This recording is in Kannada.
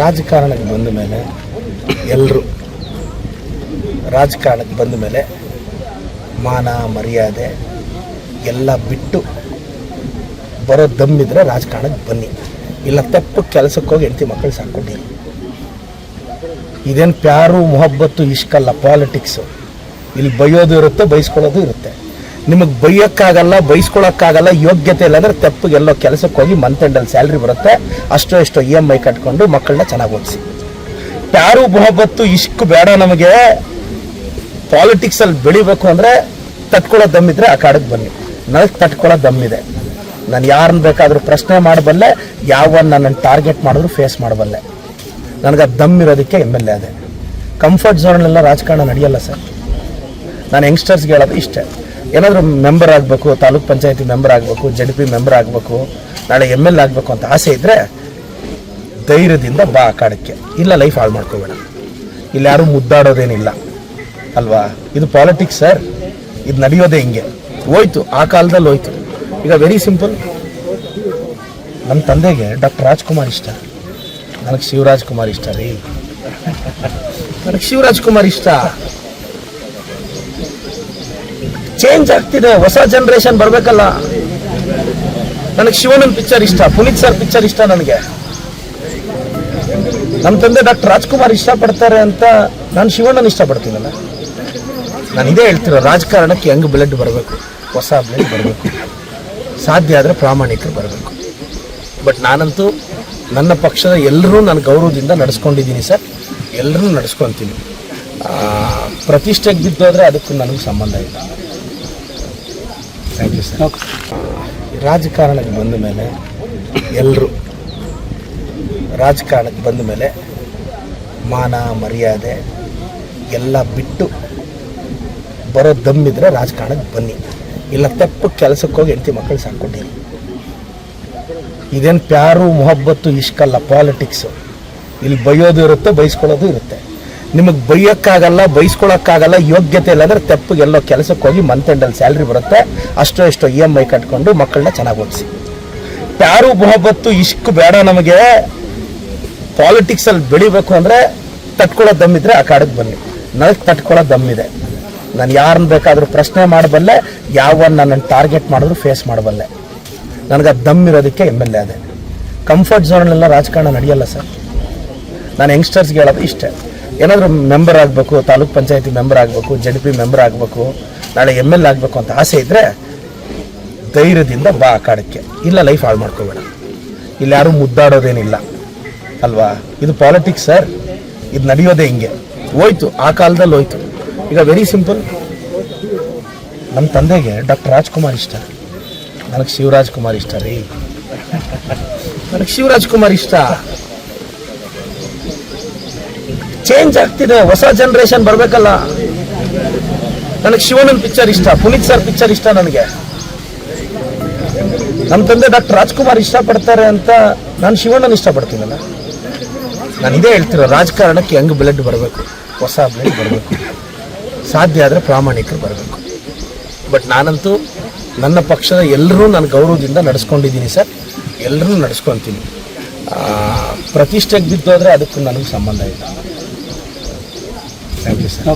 ರಾಜಕಾರಣಕ್ಕೆ ಬಂದ ಮೇಲೆ ಎಲ್ಲರೂ ರಾಜಕಾರಣಕ್ಕೆ ಬಂದ ಮೇಲೆ ಮಾನ, ಮರ್ಯಾದೆ ಎಲ್ಲ ಬಿಟ್ಟು ಬರೋ ದಮ್ಮಿದ್ರೆ ರಾಜಕಾರಣಕ್ಕೆ ಬನ್ನಿ. ಇಲ್ಲ, ತಪ್ಪು ಕೆಲಸಕ್ಕೆ ಹೋಗಿ ಹೆಂಡತಿ ಮಕ್ಕಳು ಸಾಕೊಂಡಿರಿ ಇದೇನು ಪ್ಯಾರು, ಮೊಹಬ್ಬತ್ತು, ಇಷ್ಕಲ್ಲ ಪಾಲಿಟಿಕ್ಸು ಇಲ್ಲಿ ಬೈಯೋದು ಇರುತ್ತೆ, ಬೈಸ್ಕೊಳ್ಳೋದು ಇರುತ್ತೆ. ನಿಮಗೆ ಬೈಯೋಕ್ಕಾಗಲ್ಲ, ಬೈಸ್ಕೊಳಕ್ಕಾಗಲ್ಲ, ಯೋಗ್ಯತೆ ಇಲ್ಲ ಅಂದರೆ ತೆಪ್ಪಗೆಲ್ಲೋ ಕೆಲಸಕ್ಕೆ ಹೋಗಿ ಮಂತ್ ಎಂಡಲ್ಲಿ ಸ್ಯಾಲ್ರಿ ಬರುತ್ತೆ. ಅಷ್ಟೋ ಎಷ್ಟೋ ಇ ಎಂ ಐ ಕಟ್ಕೊಂಡು ಮಕ್ಕಳನ್ನ ಚೆನ್ನಾಗಿ ಓದಿಸಿ. ಯಾರು ಮೊಹಬ್ಬತ್ತು ಇಷ್ಟು ಬೇಡ ನಮಗೆ. ಪಾಲಿಟಿಕ್ಸಲ್ಲಿ ಬೆಳಿಬೇಕು ಅಂದರೆ ತಟ್ಕೊಳ್ಳೋ ದಮ್ಮಿದ್ರೆ ಆ ಕಾಡಕ್ಕೆ ಬನ್ನಿ. ನನಗೆ ತಟ್ಕೊಳ್ಳೋ ದಮ್ಮಿದೆ ನಾನು ಯಾರನ್ನ ಬೇಕಾದರೂ ಪ್ರಶ್ನೆ ಮಾಡಬಲ್ಲೆ ಯಾವ ನನ್ನ ಟಾರ್ಗೆಟ್ ಮಾಡಿದ್ರು ಫೇಸ್ ಮಾಡಬಲ್ಲೆ. ನನಗೆ ಅದು ದಮ್ ಇರೋದಕ್ಕೆ ಎಂ ಎಲ್ ಎ ಅದೇ. ಕಂಫರ್ಟ್ ಝೋನಲ್ಲೆಲ್ಲ ರಾಜಕಾರಣ ನಡೆಯಲ್ಲ ಸರ್. ನಾನು ಯಂಗ್ಸ್ಟರ್ಸ್ಗೆ ಹೇಳೋದು ಇಷ್ಟೇ. ಏನಾದರೂ ಮೆಂಬರ್ ಆಗಬೇಕು, ತಾಲೂಕ್ ಪಂಚಾಯತಿ ಮೆಂಬರ್ ಆಗಬೇಕು ಜಡ್ ಪಿ ಮೆಂಬರ್ ಆಗಬೇಕು, ನಾಳೆ ಎಂ ಎಲ್ ಆಗಬೇಕು ಅಂತ ಆಸೆ ಇದ್ದರೆ ಧೈರ್ಯದಿಂದ ಬಾ ಕಾಡಕ್ಕೆ. ಇಲ್ಲ ಲೈಫ್ ಹಾಳು ಮಾಡ್ಕೋಬೇಡ. ಇಲ್ಲಿ ಯಾರೂ ಮುದ್ದಾಡೋದೇನಿಲ್ಲ. ಅಲ್ವಾ? ಇದು ಪಾಲಿಟಿಕ್ಸ್ ಸರ್ ಇದು ನಡೆಯೋದೇ ಹಿಂಗೆ. ಹೋಯ್ತು. ಆ ಕಾಲದಲ್ಲಿ ಹೋಯ್ತು. ಈಗ ವೆರಿ ಸಿಂಪಲ್ ನಮ್ಮ ತಂದೆಗೆ ಡಾಕ್ಟರ್ ರಾಜ್ಕುಮಾರ್ ಇಷ್ಟ. ನನಗೆ ಶಿವರಾಜ್ ಕುಮಾರ್ ಇಷ್ಟ ರೀ. ನನಗೆ ಶಿವರಾಜ್ ಕುಮಾರ್ ಇಷ್ಟ. ಚೇಂಜ್ ಆಗ್ತಿದೆ. ಹೊಸ ಜನರೇಷನ್ ಬರಬೇಕಲ್ಲ. ನನಗೆ ಶಿವನನ್ ಪಿಕ್ಚರ್ ಇಷ್ಟ. ಪುನೀತ್ ಸರ್ ಪಿಕ್ಚರ್ ಇಷ್ಟ ನನಗೆ. ನಮ್ಮ ತಂದೆ ಡಾಕ್ಟರ್ ರಾಜ್ಕುಮಾರ್ ಇಷ್ಟಪಡ್ತಾರೆ ಅಂತ ನಾನು ಶಿವಣ್ಣನ ಇಷ್ಟಪಡ್ತೀನಲ್ಲ ನಾನು ಇದೇ ಹೇಳ್ತಿರೋ ರಾಜಕಾರಣಕ್ಕೆ ಹೆಂಗ್ ಬ್ಲಡ್ ಬರಬೇಕು. ಹೊಸ ಬ್ಲಡ್ ಬರಬೇಕು. ಸಾಧ್ಯ ಆದರೆ ಪ್ರಾಮಾಣಿಕರು ಬರಬೇಕು. ಬಟ್ ನಾನಂತೂ ನನ್ನ ಪಕ್ಷದ ಎಲ್ಲರೂ ನಾನು ಗೌರವದಿಂದ ನಡೆಸ್ಕೊಂಡಿದ್ದೀನಿ ಸರ್. ಎಲ್ಲರೂ ನಡೆಸ್ಕೊತೀನಿ. ಪ್ರತಿಷ್ಠೆಗೆ ಬಿದ್ದೋದ್ರೆ ಅದಕ್ಕೂ ನನಗೆ ಸಂಬಂಧ ಇಲ್ಲ. ಥ್ಯಾಂಕ್ ಯು ಸರ್ ರಾಜಕಾರಣಕ್ಕೆ ಬಂದ ಮೇಲೆ ಎಲ್ಲರೂ ರಾಜಕಾರಣಕ್ಕೆ ಬಂದ ಮೇಲೆ ಮಾನ, ಮರ್ಯಾದೆ ಎಲ್ಲ ಬಿಟ್ಟು ಬರೋ ದಮ್ಮಿದ್ರೆ ರಾಜಕಾರಣಕ್ಕೆ ಬನ್ನಿ. ಇಲ್ಲ, ತಪ್ಪು ಕೆಲಸಕ್ಕೆ ಹೋಗಿ ಹೆಂಡತಿ ಮಕ್ಕಳು ಸಾಕೊಂಡಿರಿ ಇದೇನು ಪ್ಯಾರು, ಮೊಹಬ್ಬತ್ತು, ಇಷ್ಕಲ್ಲ ಪಾಲಿಟಿಕ್ಸು ಇಲ್ಲಿ ಬೈಯೋದು ಇರುತ್ತೆ, ಬೈಸ್ಕೊಳ್ಳೋದು ಇರುತ್ತೆ. ನಿಮಗೆ ಬೈಯೋಕ್ಕಾಗಲ್ಲ, ಬೈಸ್ಕೊಳಕ್ಕಾಗಲ್ಲ, ಯೋಗ್ಯತೆ ಇಲ್ಲ ಅಂದರೆ ತೆಪ್ಪಗೆಲ್ಲೋ ಕೆಲಸಕ್ಕೆ ಹೋಗಿ ಮಂತ್ ಎಂಡಲ್ಲಿ ಸ್ಯಾಲ್ರಿ ಬರುತ್ತೆ. ಅಷ್ಟೋ ಎಷ್ಟೋ ಇ ಎಂ ಐ ಕಟ್ಕೊಂಡು ಮಕ್ಕಳನ್ನ ಚೆನ್ನಾಗಿ ಓದಿಸಿ. ಯಾರು ಮೊಹಬ್ಬತ್ತು ಇಷ್ಕು ಬೇಡ ನಮಗೆ. ಪಾಲಿಟಿಕ್ಸಲ್ಲಿ ಬೆಳಿಬೇಕು ಅಂದರೆ ತಟ್ಕೊಳ್ಳೋ ದಮ್ಮಿದ್ರೆ ಆ ಕಾಡಕ್ಕೆ ಬನ್ನಿ. ನನಗೆ ತಟ್ಕೊಳ್ಳೋ ದಮ್ಮಿದೆ ನಾನು ಯಾರನ್ನ ಬೇಕಾದರೂ ಪ್ರಶ್ನೆ ಮಾಡಬಲ್ಲೆ ಯಾವ ನನ್ನ ಟಾರ್ಗೆಟ್ ಮಾಡಿದ್ರು ಫೇಸ್ ಮಾಡಬಲ್ಲೆ ನನಗೆ ಅದು ದಮ್ ಇರೋದಕ್ಕೆ ಎಂ ಎಲ್ ಎ ಅದೇ. ಕಂಫರ್ಟ್ ಝೋನಲ್ಲೆಲ್ಲ ರಾಜಕಾರಣ ನಡೆಯಲ್ಲ ಸರ್. ನಾನು ಯಂಗ್ಸ್ಟರ್ಸ್ಗೆ ಹೇಳೋದು ಇಷ್ಟೇ. ಏನಾದರೂ ಮೆಂಬರ್ ಆಗಬೇಕು, ತಾಲೂಕ್ ಪಂಚಾಯತಿ ಮೆಂಬರ್ ಆಗಬೇಕು ಜಡ್ ಪಿ ಮೆಂಬರ್ ಆಗಬೇಕು, ನಾಳೆ ಎಂ ಎಲ್ ಆಗಬೇಕು ಅಂತ ಆಸೆ ಇದ್ದರೆ ಧೈರ್ಯದಿಂದ ಬಾ ಕಾಡಕ್ಕೆ. ಇಲ್ಲ ಲೈಫ್ ಹಾಳು ಮಾಡ್ಕೋಬೇಡ. ಇಲ್ಲಿ ಯಾರೂ ಮುದ್ದಾಡೋದೇನಿಲ್ಲ. ಅಲ್ವಾ? ಇದು ಪಾಲಿಟಿಕ್ಸ್ ಸರ್ ಇದು ನಡೆಯೋದೇ ಹಿಂಗೆ. ಹೋಯ್ತು. ಆ ಕಾಲದಲ್ಲಿ ಹೋಯ್ತು. ಈಗ ವೆರಿ ಸಿಂಪಲ್ ನಮ್ಮ ತಂದೆಗೆ ಡಾಕ್ಟರ್ ರಾಜ್ಕುಮಾರ್ ಇಷ್ಟ. ನನಗೆ ಶಿವರಾಜ್ ಕುಮಾರ್ ಇಷ್ಟ ರೀ. ನನಗೆ ಶಿವರಾಜ್ ಕುಮಾರ್ ಇಷ್ಟ. ಚೇಂಜ್ ಆಗ್ತಿದೆ. ಹೊಸ ಜನರೇಷನ್ ಬರಬೇಕಲ್ಲ. ನನಗೆ ಶಿವನನ್ ಪಿಕ್ಚರ್ ಇಷ್ಟ. ಪುನೀತ್ ಸರ್ ಪಿಕ್ಚರ್ ಇಷ್ಟ ನನಗೆ. ನಮ್ಮ ತಂದೆ ಡಾಕ್ಟರ್ ರಾಜ್ಕುಮಾರ್ ಇಷ್ಟಪಡ್ತಾರೆ ಅಂತ ನಾನು ಶಿವಣ್ಣನ ಇಷ್ಟಪಡ್ತೀನಲ್ಲ ನಾನು ಇದೇ ಹೇಳ್ತಿರೋ ರಾಜಕಾರಣಕ್ಕೆ ಹೆಂಗ್ ಬ್ಲಡ್ ಬರಬೇಕು. ಹೊಸ ಬ್ಲಡ್ ಬರಬೇಕು. ಸಾಧ್ಯ ಆದರೆ ಪ್ರಾಮಾಣಿಕರು ಬರಬೇಕು. ಬಟ್ ನಾನಂತೂ ನನ್ನ ಪಕ್ಷದ ಎಲ್ಲರೂ ನಾನು ಗೌರವದಿಂದ ನಡೆಸ್ಕೊಂಡಿದ್ದೀನಿ ಸರ್. ಎಲ್ಲರೂ ನಡೆಸ್ಕೊತೀನಿ. ಪ್ರತಿಷ್ಠೆಗೆ ಬಿದ್ದೋದ್ರೆ ಅದಕ್ಕೂ ನನಗೆ ಸಂಬಂಧ ಇಲ್ಲ. Thank you sir